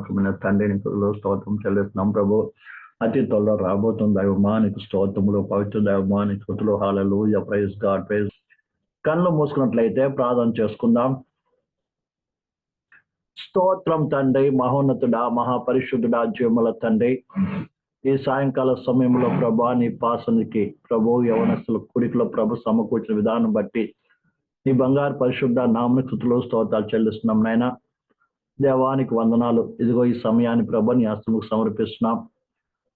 నమ్మకమైన తండ్రి నీకు స్తోత్రం చెల్లిస్తున్నాం ప్రభు. అతి త్వరలో రాబోతుంది దైవమా నీకు స్తోత్రములు పవిత్ర దైవమా నీకు స్థుతులు హాలలు ప్రైజ్ గాడ్ ప్రైజ్ కళ్ళు మూసుకున్నట్లయితే ప్రార్థన చేసుకుందాం. స్తోత్రం తండ్రి మహోన్నతుడా మహాపరిశుద్ధుడా జీవముల తండ్రి. ఈ సాయంకాల సమయంలో ప్రభా నీ పాసనికి ప్రభు యవనస్తుల కుడికిలో ప్రభు సమకూర్చిన విధానం బట్టి నీ బంగారు పరిశుద్ధ నామని స్థుతులు స్తోత్రాలు చెల్లిస్తున్నాం నాయన. దేవానికి వందనాలు. ఇదిగో ఈ సమయాన్ని ప్రభు నీ హస్తముకు సమర్పిస్తున్నాం.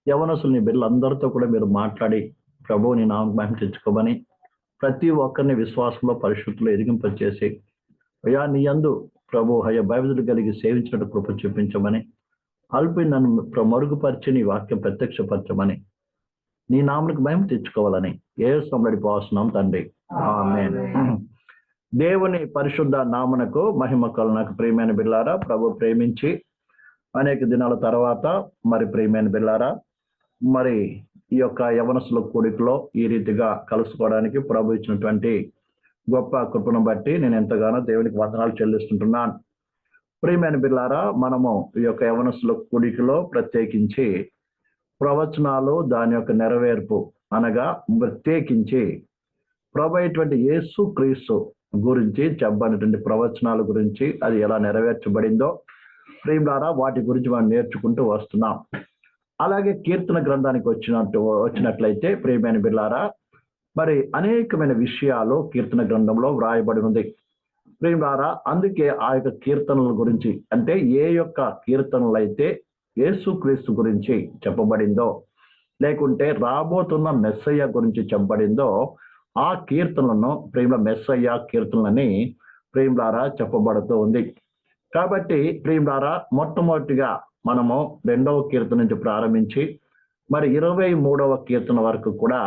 యవనస్తులు బిడ్డలందరితో కూడా మీరు మాట్లాడి ప్రభు నీ నామకు తెచ్చుకోమని ప్రతి ఒక్కరిని విశ్వాసంలో పరిశుద్ధులు ఎదిగింపచేసి అయ్యా నీ యందు ప్రభు హయ బైబిలు కలిగి సేవించినట్టు కృప చూపించమని అల్పి నన్ను మరుగుపరిచి నీ వాక్యం ప్రత్యక్షపరచమని నీ నామకు మహిమ తెచ్చుకోవాలని ఏ సమడి పోస్తున్నాం తండ్రి. దేవుని పరిశుద్ధ నామనకు మహిమ నాకు. ప్రేమైన బిల్లారా ప్రభు ప్రేమించి అనేక దినాల తర్వాత మరి ప్రేమైన బిల్లారా మరి ఈ యొక్క యవనసుల కూడికలో ఈ రీతిగా కలుసుకోవడానికి ప్రభు ఇచ్చినటువంటి గొప్ప కృపను బట్టి నేను ఎంతగానో దేవునికి వందనాలు చెల్లిస్తుంటున్నాను. ప్రియమైన బిల్లారా మనము ఈ యొక్క యవనసుల కూడికలో ప్రత్యేకించి ప్రవచనాలు దాని యొక్క నెరవేర్పు అనగా ప్రత్యేకించి ప్రభు అయినటువంటి యేసు క్రీస్తు గురించి చెప్పబడినటువంటి ప్రవచనాల గురించి అది ఎలా నెరవేర్చబడిందో ప్రేమలారా వాటి గురించి మనం నేర్చుకుంటూ వస్తున్నాం. అలాగే కీర్తన గ్రంథానికి వచ్చినట్టు వచ్చినట్లయితే ప్రేమైన బిల్లారా మరి అనేకమైన విషయాలు కీర్తన గ్రంథంలో వ్రాయబడి ఉంది. ప్రేమలారా అందుకే ఆ యొక్క కీర్తనల గురించి అంటే ఏ యొక్క కీర్తనలు అయితే యేసుక్రీస్తు గురించి చెప్పబడిందో లేకుంటే రాబోతున్న మెస్సయ్య గురించి చెప్పబడిందో ఆ కీర్తనలను ప్రేమల మెస్సయ్య కీర్తనలని ప్రేమలారా చెప్పబడుతూ ఉంది. కాబట్టి ప్రియులారా మొట్టమొదటిగా మనము రెండవ కీర్తన నుంచి ప్రారంభించి మరి ఇరవై మూడవ కీర్తన వరకు కూడా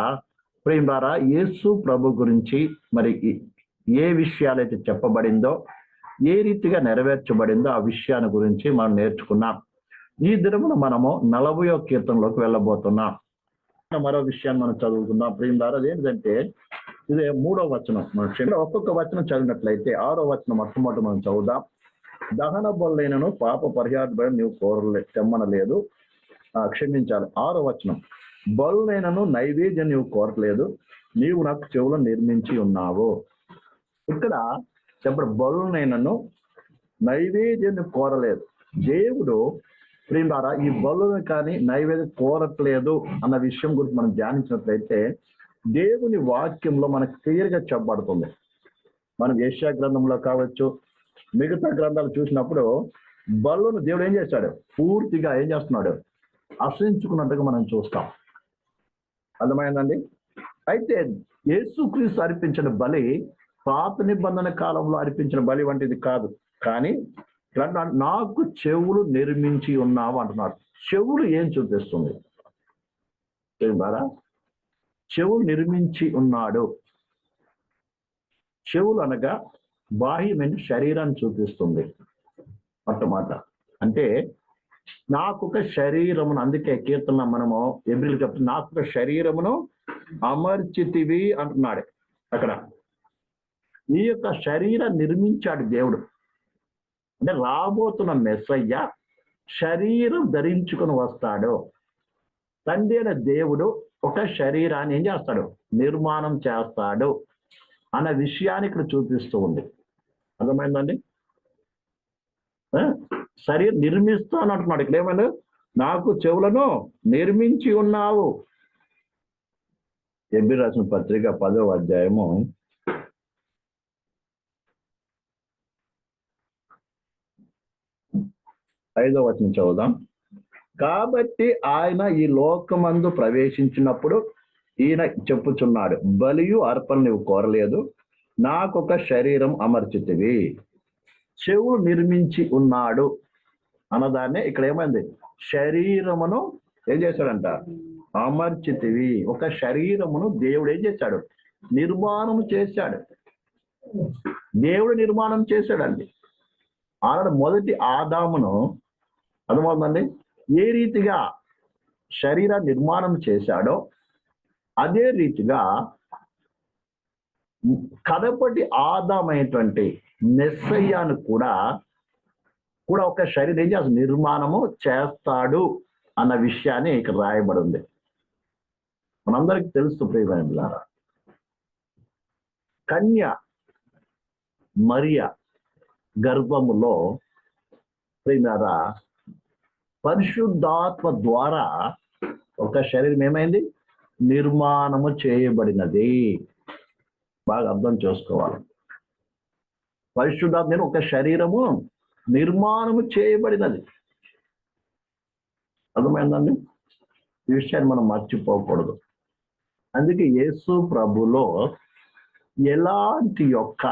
ప్రియులారా యేసు ప్రభు గురించి మరి ఏ విషయాలైతే చెప్పబడిందో ఏ రీతిగా నెరవేర్చబడిందో ఆ విషయాన్ని గురించి మనం నేర్చుకున్నాం. ఈ దినమున మనము నలభయో కీర్తనలోకి వెళ్ళబోతున్నాం. మరో విషయాన్ని మనం చదువుకుందాం. దారా ఏంటంటే ఇదే మూడో వచనం. మనం క్షమ- ఒక్కొక్క వచనం చదివినట్లయితే ఆరో వచనం మొట్టమొదటి మనం చదువుదాం. దహన బొల్లైనను పాప పరిహారం నీవు కోరలే తెమ్మనలేదు. క్షమించాలి. ఆరో వచనం. బలునైనను నైవేద్యం నీవు కోరట్లేదు నీవు నాకు చెవులు నిర్మించి ఉన్నావు. ఇక్కడ చెప్పడు బలునైనను నైవేద్యం కోరలేదు. దేవుడు ప్రియులారా ఈ బలుని కానీ నైవేద్యం కోరట్లేదు అన్న విషయం గురించి మనం ధ్యానించినట్లయితే దేవుని వాక్యంలో మనకు క్లియర్గా చెప్పబడుతుంది. మనం ఏషియా గ్రంథంలో కావచ్చు మిగతా గ్రంథాలు చూసినప్పుడు బలును దేవుడు ఏం చేస్తాడు పూర్తిగా ఏం చేస్తున్నాడు? అసహించుకున్నట్టుగా మనం చూస్తాం. అర్థమైందండి? అయితే యేసుక్రీస్తు అర్పించిన బలి పాత నిబంధన కాలంలో అర్పించిన బలి వంటిది కాదు. కానీ ఇక్కడ నాకు చెవులు నిర్మించి ఉన్నావు అంటున్నాడు చెవులు ఏం చూపిస్తుంది? ద్వారా చెవులు నిర్మించి ఉన్నాడు. చెవులు అనగా బాహ్యమైన శరీరాన్ని చూపిస్తుంది. మొట్టమాట అంటే నాకొక శరీరమును అందుకే కీర్తన మనము ఎబ్రిల్ చెప్తుంది నాకొక శరీరమును అమర్చితివి అంటున్నాడు. అక్కడ. ఈ యొక్క శరీరం నిర్మించాడు దేవుడు. అంటే రాబోతున్న మెస్సయ్య శరీరం ధరించుకొని వస్తాడు. తండ్రి అయిన దేవుడు ఒక శరీరాన్ని ఏం చేస్తాడు? నిర్మాణం చేస్తాడు అన్న విషయాన్ని ఇక్కడ చూపిస్తూ ఉంది. అర్థమైందండి? ఆ? శరీరం నిర్మిస్తాను అంటున్నాడు. ఇక్కడ ఏమన్నా నాకు చెవులను నిర్మించి ఉన్నావు. ఎబ్బి రాసిన పత్రిక పదో అధ్యాయము ఐదో వచనం చదువుదాం. కాబట్టి ఆయన ఈ లోకమందు ప్రవేశించినప్పుడు ఈయన చెప్పుచున్నాడు బలియు అర్పణ నువ్వు కోరలేదు నాకొక శరీరం అమర్చితివి. చెవులు నిర్మించి ఉన్నాడు అన్నదాన్నే ఇక్కడ ఏమైంది? శరీరమును ఏం చేశాడంట? అమర్చితివి. ఒక శరీరమును దేవుడు ఏం చేశాడు? నిర్మాణం చేశాడు. దేవుడు నిర్మాణం చేశాడండి. ఆనాడు మొదటి ఆదామును అర్థమవుతుందండి ఏ రీతిగా శరీర నిర్మాణం చేశాడో అదే రీతిగా కథపటి ఆదామైనటువంటి నెస్సయ్యాను కూడా కూడా ఒక శరీరం ఏం చేస్తాడు నిర్మాణము చేస్తాడు అన్న విషయాన్ని ఇక్కడ రాయబడి ఉంది మనందరికీ తెలుసు ప్రియమైన కన్య మరియ గర్భములో ప్రియమారా పరిశుద్ధాత్మ ద్వారా ఒక శరీరం ఏమైంది? నిర్మాణము చేయబడినది. బాగా అర్థం చేసుకోవాలి. పరిశుద్ధాత్మ ఒక శరీరము నిర్మాణము చేయబడినది. అర్థమైందండి? ఈ విషయాన్ని మనం మర్చిపోకూడదు. అందుకే యేసు ప్రభులో ఎలాంటి యొక్క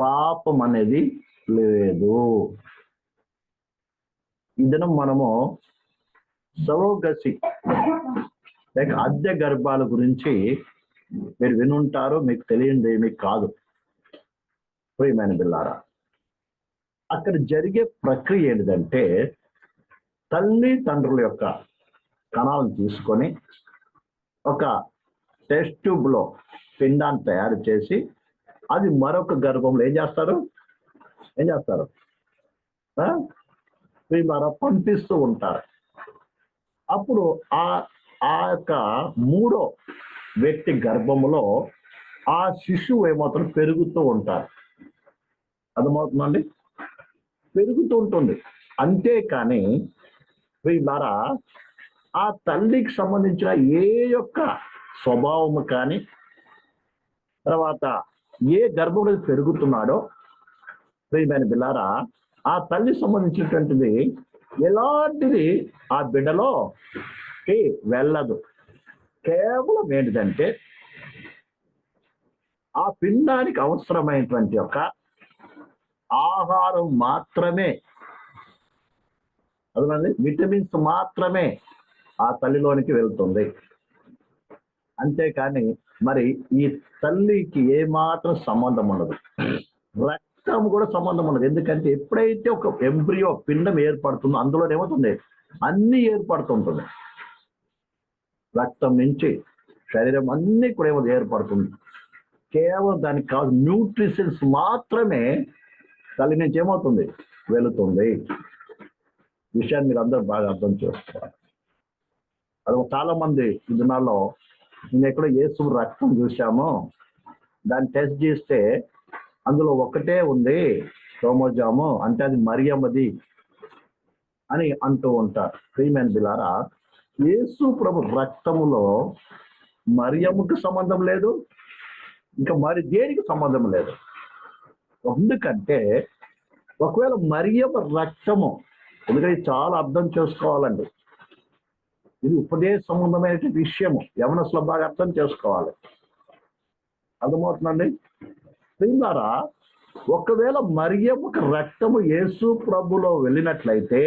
పాపం అనేది లేదు. ఇదను మనము సరోగసి లేక అద్దె గర్భాల గురించి మీరు వినుంటారు మీకు తెలియంది మీకు కాదు. ప్రియమైన బిల్లారా అక్కడ జరిగే ప్రక్రియ ఏంటిదంటే తల్లి తండ్రుల యొక్క కణాలను తీసుకొని ఒక టెస్ట్ ట్యూబ్లో పిండాన్ని తయారు చేసి అది మరొక గర్భంలో ఏం చేస్తారు? ఏం చేస్తారు? ఆ? ద్వారా పంపిస్తూ ఉంటారు. అప్పుడు ఆ ఆ యొక్క మూడో వ్యక్తి గర్భములో ఆ శిశువు ఏమాత్రం పెరుగుతూ ఉంటారు. అర్థమవుతుందండి? పెరుగుతూ ఉంటుంది. అంతేకాని ద్వారా ఆ తల్లికి సంబంధించిన ఏ యొక్క స్వభావము కానీ తర్వాత ఏ గర్భంలో పెరుగుతున్నాడో ప్రియమైన బిల్లారా ఆ తల్లి సంబంధించినటువంటిది ఎలాంటిది ఆ బిడ్డలోకి వెళ్ళదు. కేవలం ఏంటిదంటే ఆ పిండానికి అవసరమైనటువంటి యొక్క ఆహారం మాత్రమే. అదే విటమిన్స్ మాత్రమే ఆ తల్లిలోనికి వెళ్తుంది. అంతేకాని మరి ఈ తల్లికి ఏ మాత్రం సంబంధం ఉండదు. రక్తం కూడా సంబంధం ఉన్నది ఎందుకంటే ఎప్పుడైతే ఒక ఎంబ్రియో పిండం ఏర్పడుతుందో అందులో ఏమవుతుంది? అన్ని ఏర్పడుతుంటుంది. రక్తం నుంచి శరీరం అన్ని కూడా ఏమో ఏర్పడుతుంది. కేవలం దానికి కావాల్సిన న్యూట్రిషన్స్ మాత్రమే తల్లి నుంచి ఏమవుతుంది? వెళుతుంది. విషయాన్ని మీరు అందరూ బాగా అర్థం చేసుకోవాలి. అది చాలా మంది ఈ దినాల్లో నేను ఎక్కడో యేసు రక్తం చూసాము దాన్ని టెస్ట్ చేస్తే అందులో ఒకటే ఉంది క్రోమోజాము అంటే అది మరియమ్మది అని అంటూ ఉంటారు. ఫ్రీమెన్ బిలారా యేసు ప్రభు రక్తములో మరియమ్మకు సంబంధం లేదు ఇంకా మరి దేనికి సంబంధం లేదు? ఎందుకంటే ఒకవేళ మరియమ్మ రక్తము ఎందుకంటే చాలా అర్థం చేసుకోవాలండి. ఇది ఉపదేశ సంబంధమైన విషయము యవనస్లో బాగా అర్థం చేసుకోవాలి. అర్థమవుతుందండి? ప్రియులారా ఒకవేళ మరియమ్మకు రక్తము యేసు ప్రభులో వెళ్ళినట్లయితే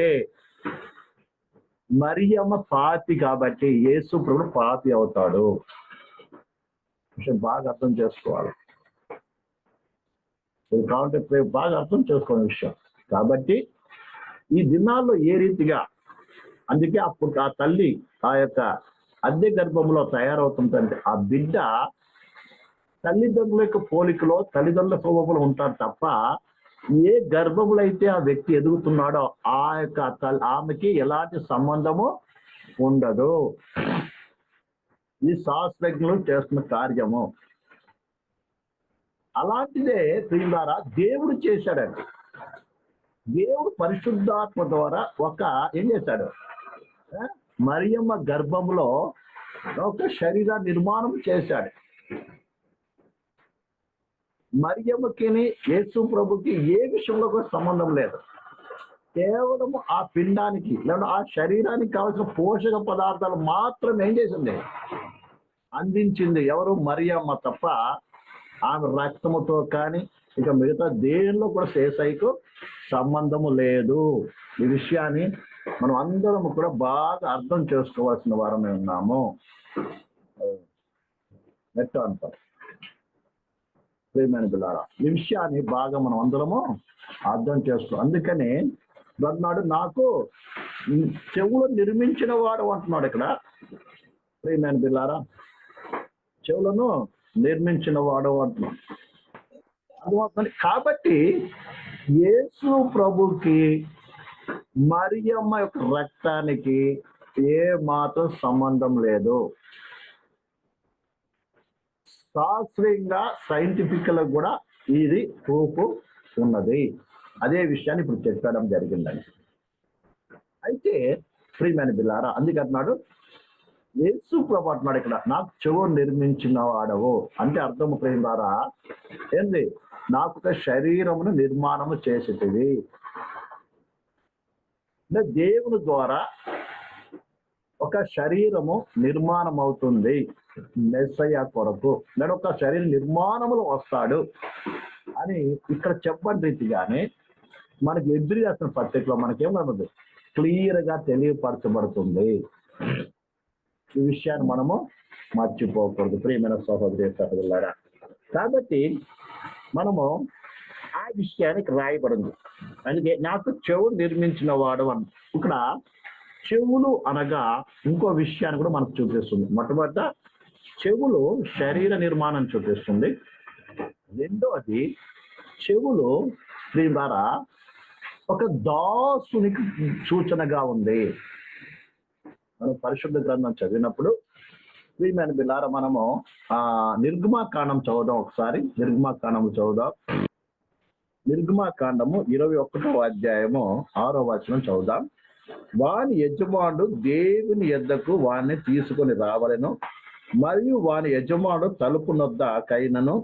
మరియమ్మ పాతి కాబట్టి యేసు ప్రభు పాతి అవుతాడు. విషయం బాగా అర్థం చేసుకోవాలి. కాబట్టి బాగా అర్థం చేసుకోని విషయం. కాబట్టి ఈ దినాల్లో ఏ రీతిగా అందుకే అప్పుడు ఆ తల్లి ఆ యొక్క అద్దె గర్భంలో తయారవుతుందంటే ఆ బిడ్డ తల్లిదండ్రుల యొక్క పోలికలో తల్లిదండ్రుల స్వభావంలో ఉంటారు తప్ప ఏ గర్భములైతే ఆ వ్యక్తి ఎదుగుతున్నాడో ఆ యొక్క ఆమెకి ఎలాంటి సంబంధము ఉండదు. ఇది శాస్త్రజ్ఞులు చేస్తున్న కార్యము. అలాంటిదే ప్రియులారా దేవుడు చేశాడండి. దేవుడు పరిశుద్ధాత్మ ద్వారా ఒక ఏం చేశాడు? మరియమ్మ గర్భంలో ఒక శరీర నిర్మాణం చేశాడు. మరియమ్మకి యేసు ప్రభుకి ఏ విషయంలో కూడా సంబంధం లేదు. కేవలము ఆ పిండానికి లేదా ఆ శరీరానికి కావాల్సిన పోషక పదార్థాలు మాత్రం ఏం చేసింది? అందించింది ఎవరు? మరియమ్మ తప్ప ఆమె రక్తముతో కానీ ఇక మిగతా దేనిలో కూడా శేషయ్యకు సంబంధము లేదు. ఈ విషయాన్ని మనం అందరం కూడా బాగా అర్థం చేసుకోవాల్సిన వారమే ఉన్నాము. నెట్ అంటారు ప్రేమైన పిల్లారా ఈ విషయాన్ని బాగా మనం అందరము అర్థం చేస్తాం అందుకని అన్నాడు నాకు చెవులు నిర్మించిన వాడు అంటున్నాడు ఇక్కడ. ప్రేమైన పిల్లారా చెవులను నిర్మించిన వాడు అంటున్నాడు. అర్థమవుతుంది కాబట్టి యేసు ప్రభుకి మరియమ్మ యొక్క రక్తానికి ఏ మాత్రం సంబంధం లేదు. శాస్త్రీయంగా సైంటిఫిక్లో కూడా ఇది ప్రూఫ్ ఉన్నది. అదే విషయాన్ని ఇప్పుడు చెప్పడం జరిగిందండి. అయితే ప్రియమైన బిల్లారా అందుకంటున్నాడు యేసు ప్రభు అంటున్నాడు ఇక్కడ నాకు చెవు నిర్మించిన వాడవు. అంటే అర్థం ప్రేమారా ఏంది? నాకు ఒక శరీరమును నిర్మాణము చేసేటివి అంటే దేవుని ద్వారా ఒక శరీరము నిర్మాణం అవుతుంది మెస్సయ్య కొరకు నేను ఒక శరీర నిర్మాణములు వస్తాడు అని ఇక్కడ చెప్పని రీతిగానే మనకి ఎదురు చేస్తున్న పత్రికలో మనకేం కనబడదు క్లియర్గా తెలియపరచబడుతుంది. ఈ విషయాన్ని మనము మర్చిపోకూడదు. ప్రియమైన సహోదరి సహోదరులారా కాబట్టి మనము ఆ విషయానికి రాయబడింది. అందుకే నాకు చెవు నిర్మించిన వాడు అని. ఇక్కడ చెవులు అనగా ఇంకో విషయాన్ని కూడా మనకు చూపిస్తుంది. మొట్టమొదట చెవులు శరీర నిర్మాణం చూపిస్తుంది. రెండోది చెవులు దీని ద్వారా ఒక దాసునికి సూచనగా ఉంది. మనం పరిశుద్ధ గ్రంథం చదివినప్పుడు ప్రియమైన బిల్లార మనము ఆ నిర్గమాకాండం చదువుదాం ఒకసారి. నిర్గమాకాండం చదువుదాం. నిర్గమాకాండము ఇరవై ఒకటో అధ్యాయము ఆరో వచనం చదువుదాం. వాని యజమానుడు దేవుని ఎద్దకు వారిని తీసుకొని రావాలను. మరియు వాని యజమానుడు తలుపు నొద్ద కైనను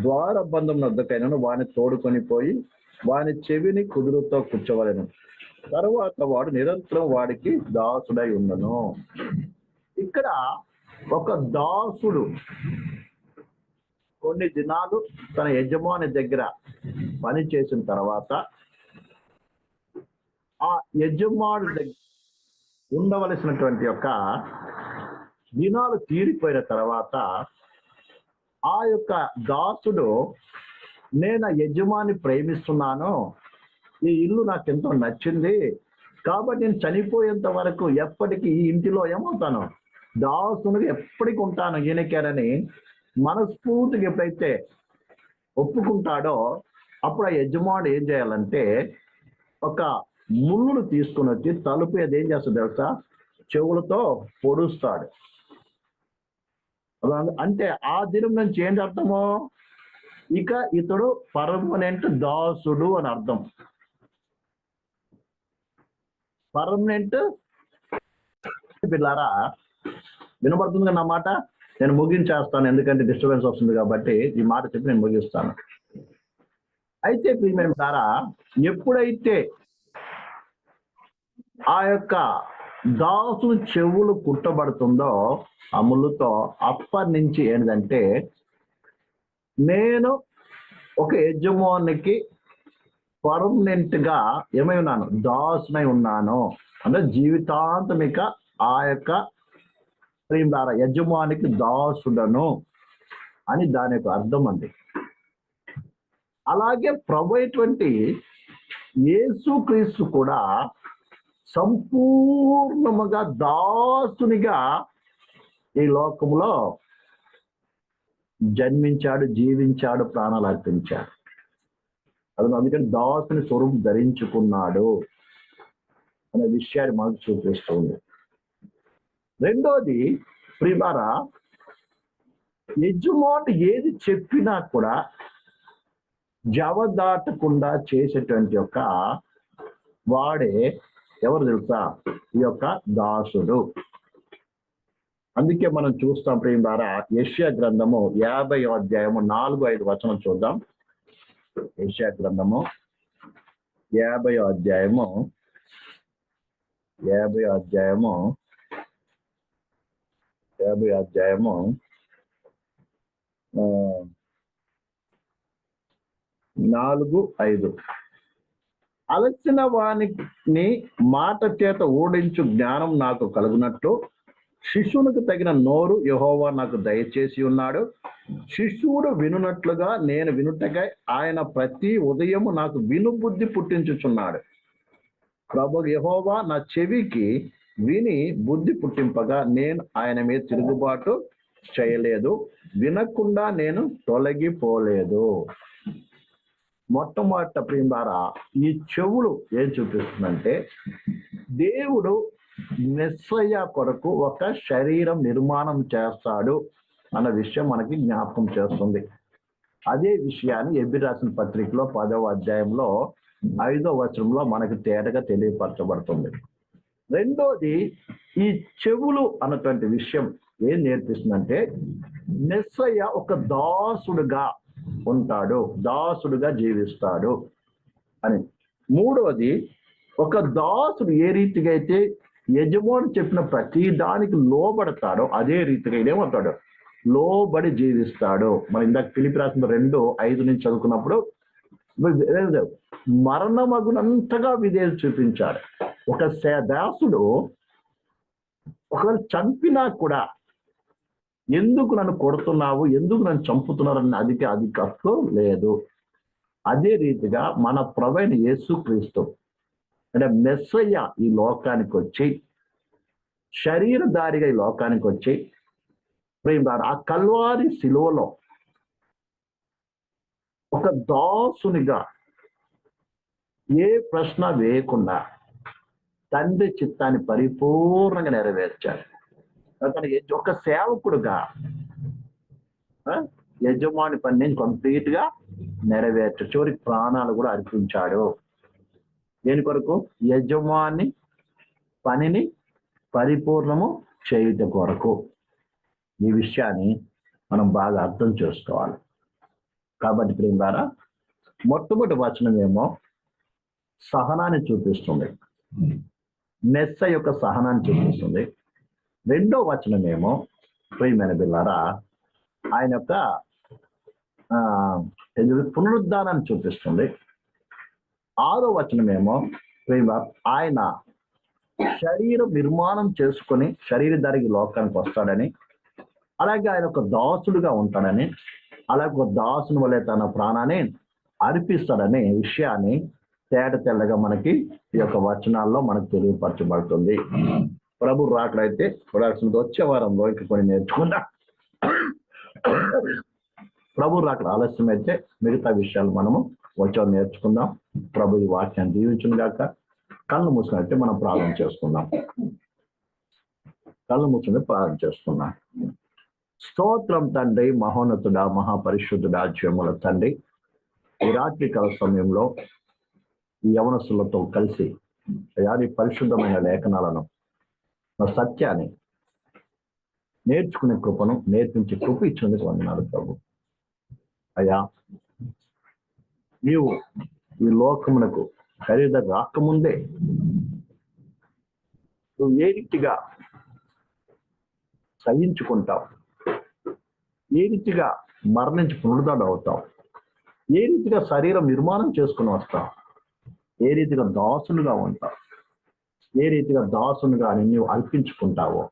ద్వారబంధం నొద్దకైనను వాని తోడుకొని పోయి వాని చెవిని కుదురుతో కూర్చోవలను. తర్వాత వాడు నిరంతరం వాడికి దాసుడై ఉండను ఇక్కడ ఒక దాసుడు కొన్ని దినాలు తన యజమాని దగ్గర పని చేసిన తర్వాత ఆ యజమాని దగ్గర ఉండవలసినటువంటి యొక్క దినాలు తీరిపోయిన తర్వాత ఆ యొక్క దాసుడు నేను యజమాని ప్రేమిస్తున్నాను. ఈ ఇల్లు నాకు ఎంతో నచ్చింది. కాబట్టి నేను చనిపోయేంత వరకు ఎప్పటికీ ఈ ఇంటిలో ఏమవుతాను? దాసునిగా ఎప్పటికి ఉంటాను ఈయనకేనని మనస్ఫూర్తిగా ఎప్పుడైతే ఒప్పుకుంటాడో అప్పుడు ఆ యజమానుడు ఏం చేయాలంటే ఒక ముళ్ళును తీసుకుని వచ్చి తలుపు అది ఏం చేస్తాడు తెలుసా? చెవులతో పొడుస్తాడు. అంటే ఆ దినం నుంచి ఏంటి అర్థము ఇక ఇతడు పర్మనెంట్ దాసుడు అని అర్థం. పర్మనెంట్ పిల్లారా వినపడుతుంది నా మాట? నేను ముగించేస్తాను ఎందుకంటే డిస్టర్బెన్స్ వస్తుంది కాబట్టి ఈ మాట చెప్పి నేను ముగిస్తాను. అయితే ప్రియమైన ద్వారా ఎప్పుడైతే ఆ యొక్క దాసుని చెవులు కుట్టబడుతుందో అమలుతో అప్పటి నుంచి ఏంటంటే నేను ఒక యజమానికి పర్మనెంట్గా ఏమై ఉన్నాను? దాసునై ఉన్నాను. అంటే జీవితాంతం ఇక ఆ యొక్క ద్వారా యజమానికి దాసుడను అని దాని యొక్క అర్థం అండి. అలాగే ప్రభు అయినటువంటి యేసుక్రీస్తు కూడా సంపూర్ణముగా దాసునిగా ఈ లోకములో జన్మించాడు జీవించాడు ప్రాణాలు అర్పించాడు. అది అందుకని దాసుని స్వరూపం ధరించుకున్నాడు అనే విషయాన్ని మనకు చూపిస్తుంది రెండోది ప్రిమారా యజమాని ఏది చెప్పినా కూడా జవదాటకుండా చేసేటువంటి యొక్క వాడే ఎవరు తెలుసా? ఈ యొక్క దాసుడు. అందుకే మనం చూస్తాం ప్రేమ ద్వారా ఏషియా గ్రంథము యాభై అధ్యాయము నాలుగు ఐదు వచనం చూద్దాం. ఏషియా గ్రంథము యాభై అధ్యాయము యాభై అధ్యాయము యాభై అధ్యాయము ఆ, నాలుగు ఐదు. అలచిన వానికి మాట చేత ఓడించు జ్ఞానం నాకు కలిగినట్టు శిష్యునికి తగిన నోరు యహోవా నాకు దయచేసి ఉన్నాడు. శిష్యుడు వినునట్లుగా నేను వినుటకై ఆయన ప్రతి ఉదయము నాకు వినుబుద్ధి పుట్టించుచున్నాడు. ప్రభు యహోవా నా చెవికి విని బుద్ధి పుట్టింపగా నేను ఆయన మీద తిరుగుబాటు చేయలేదు. వినకుండా నేను తొలగిపోలేదు. మొట్టమొదట ప్రేమ ద్వారా ఈ చెవులు ఏం చూపిస్తుందంటే దేవుడు మెస్సయ్య కొరకు ఒక శరీరం నిర్మాణం చేస్తాడు అన్న విషయం మనకి జ్ఞాపకం చేస్తుంది. అదే విషయాన్ని ఎబ్బి రాసిన పత్రికలో పదవ అధ్యాయంలో ఐదో వచనంలో మనకు తేటగా తెలియపరచబడుతుంది. రెండోది ఈ చెవులు అన్నటువంటి విషయం ఏం నేర్పిస్తుందంటే మెస్సయ్య ఒక దాసుడుగా ఉంటాడు దాసుడుగా జీవిస్తాడు అని. మూడవది ఒక దాసుడు ఏ రీతిగా అయితే యజమాని చెప్పిన ప్రతి దానికి లోబడతాడో అదే రీతిగా ఏమవుతాడు లోబడి జీవిస్తాడు. మనం ఇందాక పిలిపి రాసిన రెండు ఐదు నుంచి చదువుకున్నప్పుడు మరణమగునంతగా విధేయులు చూపించాడు ఒక దాసుడు ఒకవేళ చంపినా కూడా ఎందుకు నన్ను కొడుతున్నావు? ఎందుకు నన్ను చంపుతున్నారని అధిక అధికత్వం లేదు. అదే రీతిగా మన ప్రవైన యేసుక్రీస్తు అంటే మెస్సయ్య ఈ లోకానికి వచ్చి శరీరధారిగా ఈ లోకానికి వచ్చి ప్రేమ ఆ కల్వారి శిలువలో ఒక దాసునిగా ఏ ప్రశ్న వేయకుండా తండ్రి చిత్తాన్ని పరిపూర్ణంగా నెరవేర్చాడు. అతనికి ఒక సేవకుడుగా యజమాని పని కంప్లీట్గా నెరవేర్చాడు చివరికి ప్రాణాలు కూడా అర్పించాడు. దేని కొరకు? యజమాని పనిని పరిపూర్ణము చేయుట కొరకు. ఈ విషయాన్ని మనం బాగా అర్థం చేసుకోవాలి. కాబట్టి ప్రేమ ద్వారా మొట్టమొదటి వచనం ఏమో సహనాన్ని చూపిస్తుంది. మెస్స యొక్క సహనాన్ని చూపిస్తుంది. రెండో వచనమేమో? ప్రియమైన బిల్లారా ఆయన యొక్క ఆ, పునరుద్ధానాన్ని చూపిస్తుంది. ఆరో వచనమేమో? ప్రేమ ఆయన శరీరం నిర్మాణం చేసుకొని శరీరధారికి లోకానికి వస్తాడని అలాగే ఆయన ఒక దాసుడుగా ఉంటాడని అలాగే ఒక దాసుని వల్లే తన ప్రాణాన్ని అర్పిస్తాడనే విషయాన్ని తేట తెల్లగా మనకి ఈ యొక్క వచనాల్లో మనకు తెలియపరచబడుతుంది. ప్రభు రాకడైతే చూడాల్సింది వచ్చే వారంలో ఇంకా కొన్ని నేర్చుకుందాం ప్రభు రాకడ ఆలస్యం అయితే మిగతా విషయాలు మనము వచ్చే నేర్చుకుందాం. ప్రభు ఈ వాక్యాన్ని దీవించును కాక కళ్ళు మూసుకున్నట్టే మనం ప్రార్థన చేసుకుందాం. కళ్ళు మూసుకుని ప్రార్థన చేసుకుందాం. స్తోత్రం తండ్రి మహోన్నతుడా మహాపరిశుద్ధుడా జీవముల తండ్రి. ఈ రాత్రి కాల సమయంలో ఈ యవనసులతో కలిసి యాది పరిశుద్ధమైన లేఖనాలను సత్యాన్ని నేర్చుకునే కృపను నేర్పించే కృప ఇచ్చినందుకు వందనాలు ప్రభు. అయ్యా నీవు ఈ లోకమునకు ఖరీద రాకముందే నువ్వు ఏ రీతిగా సహించుకుంటావు? ఏ రీతిగా మరణించి పునరుదాడు అవుతావు? ఏ రీతిగా శరీరం నిర్మాణం చేసుకుని వస్తావు? ఏ రీతిగా దాసులుగా ఉంటావు? ఏ రీతిగా దాసునిగా నువ్వు అర్పించుకుంటావో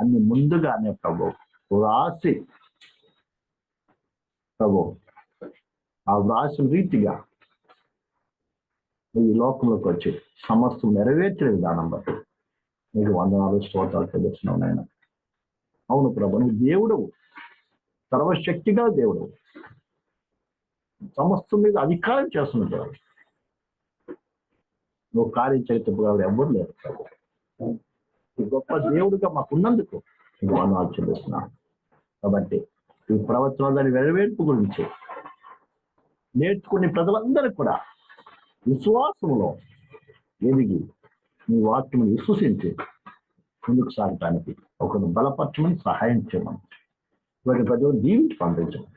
అన్ని ముందుగానే ప్రభు వ్రాసి ప్రభు ఆ వ్రాసిన రీతిగా ఈ లోకంలోకి వచ్చి సమస్తం నెరవేర్చిన విధానం బట్టి నీకు వందనాలు స్తోత్రాలు తెలుస్తున్నావు నాయన. అవును ప్రభు నువ్వు దేవుడు సర్వశక్తిగా దేవుడు. సమస్తం మీద అధికారం చేస్తున్నావు నువ్వు కార్యం చరిత్రగా ఎవరు లేరు. గొప్ప దేవుడిగా మాకున్నందుకు నువ్వు వందనాలు చెల్లిస్తున్నాను కాబట్టి ఈ ప్రవచనాలు దాని వెరవేర్పు గురించి నేర్చుకునే ప్రజలందరూ కూడా విశ్వాసంలో ఎదిగి నీ వాక్యం విశ్వసించి ముందుకు సాగటానికి ఒకరు బలపరచమని సహాయం చేయమని. వాటి ప్రజలు దీవించి పంపించమని.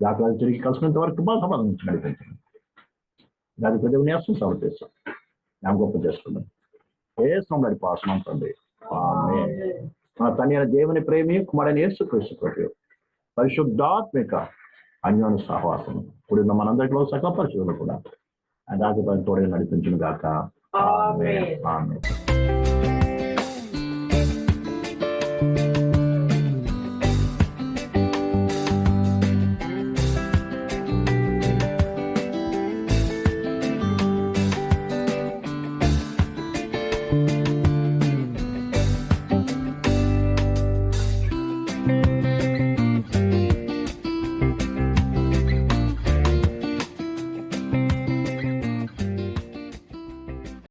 జాతర తిరిగి కలిసినంత వరకు బాగా సంబంధించి నడిపించండి దాని ప్రజలు నేసం సమర్పిస్తాం నా గొప్ప చేసుకుందాం. ఏ సంబడి పాసనం తండ్రి. మన తండ్రి అయిన దేవుని ప్రేమి కుమారుని యేసు క్రీస్తు ప్రభు పరిశుద్ధాత్మిక అన్యోన్య సహవాసం ఇప్పుడు మనందరిలో సకల పరిశుద్ధులు కూడా. ఆ దాకా తోడే నడిపించిన గాక. ఆమేన్.